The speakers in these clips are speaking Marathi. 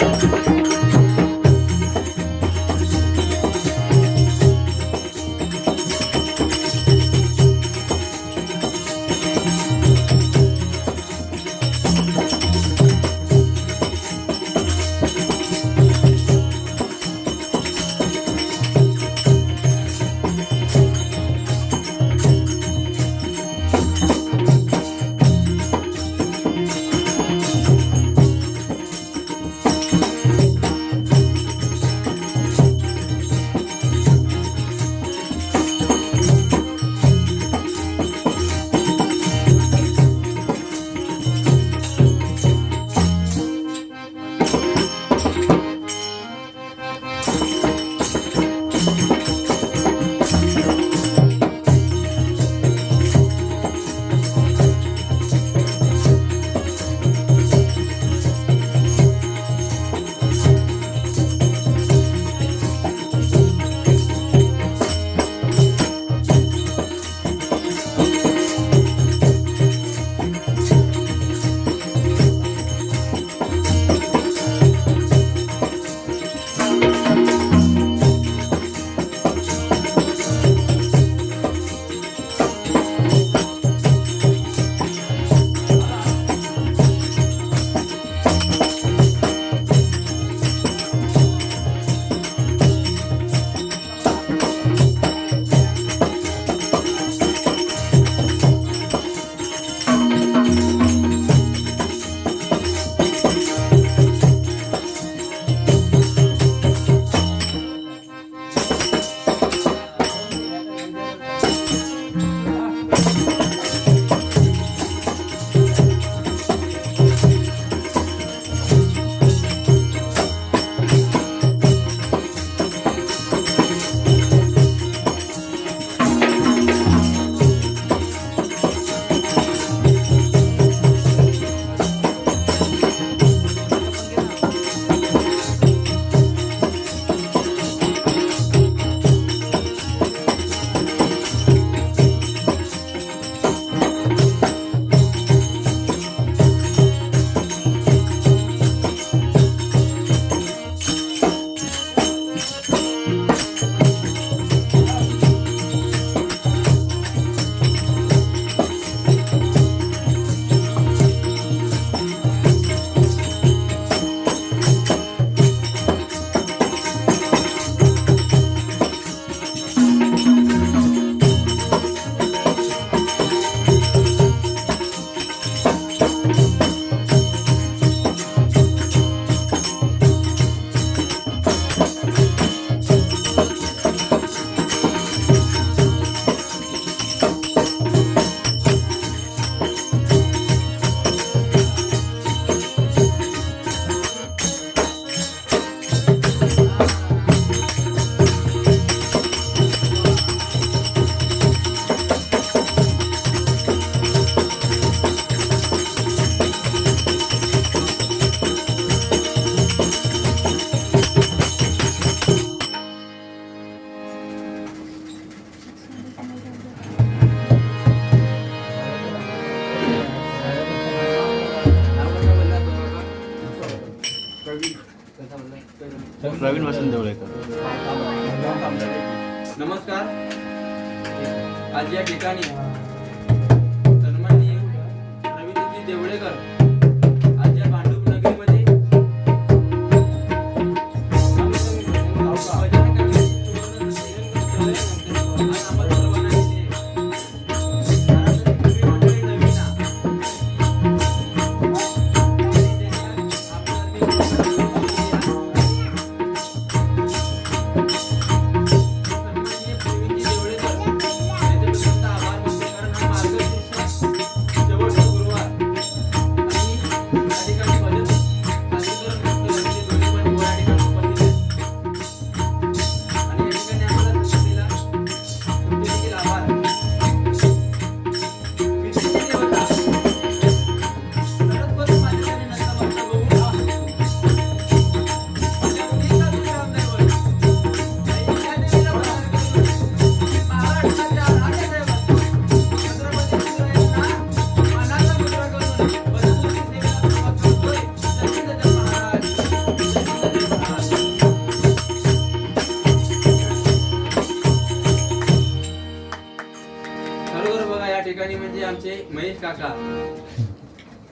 うん。प्रवीण वसंत देवळेकर नमस्कार. आज या ठिकाणी सन्माननीय प्रवीणजी देवळेकर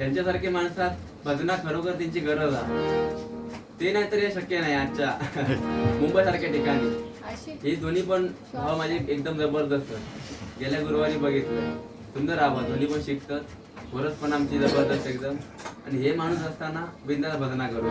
यांच्यासारखे माणसात भजना खरोखर त्यांची गरज आहे. ते नाही तर हे शक्य नाही आजच्या मुंबई सारख्या ठिकाणी हे दोन्ही पण भाव माझे एकदम जबरदस्त. गेल्या गुरुवारी बघितलं सुंदर आवाज दोन्ही पण शिकतात. खरंच पण आमची जबरदस्त एकदम. आणि हे माणूस असताना बिंदास भजना करू.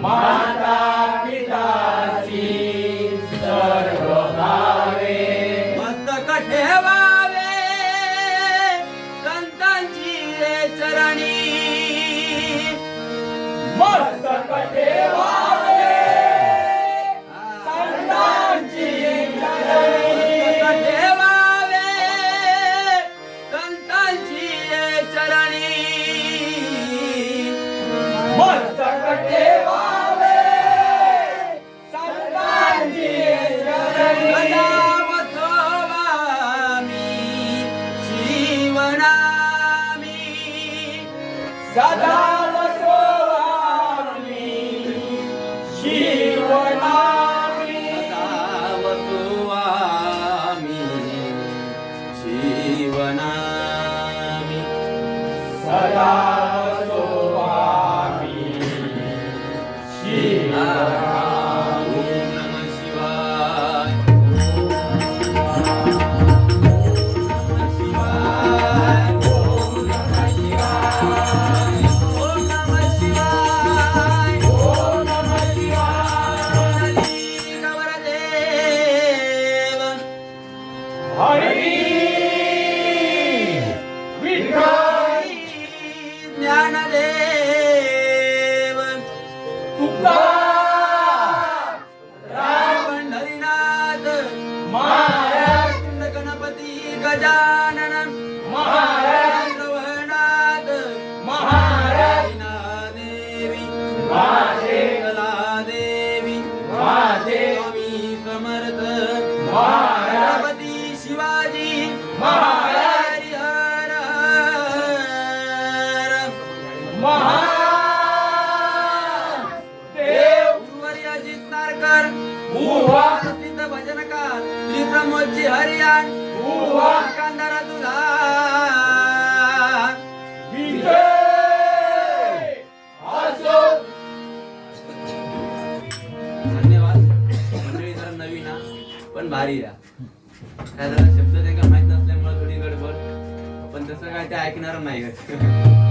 Mata! भारी या शब्द ते का माहीत नसल्यामुळे थोडी गडबड. पण तसं काय ते ऐकणार नाही.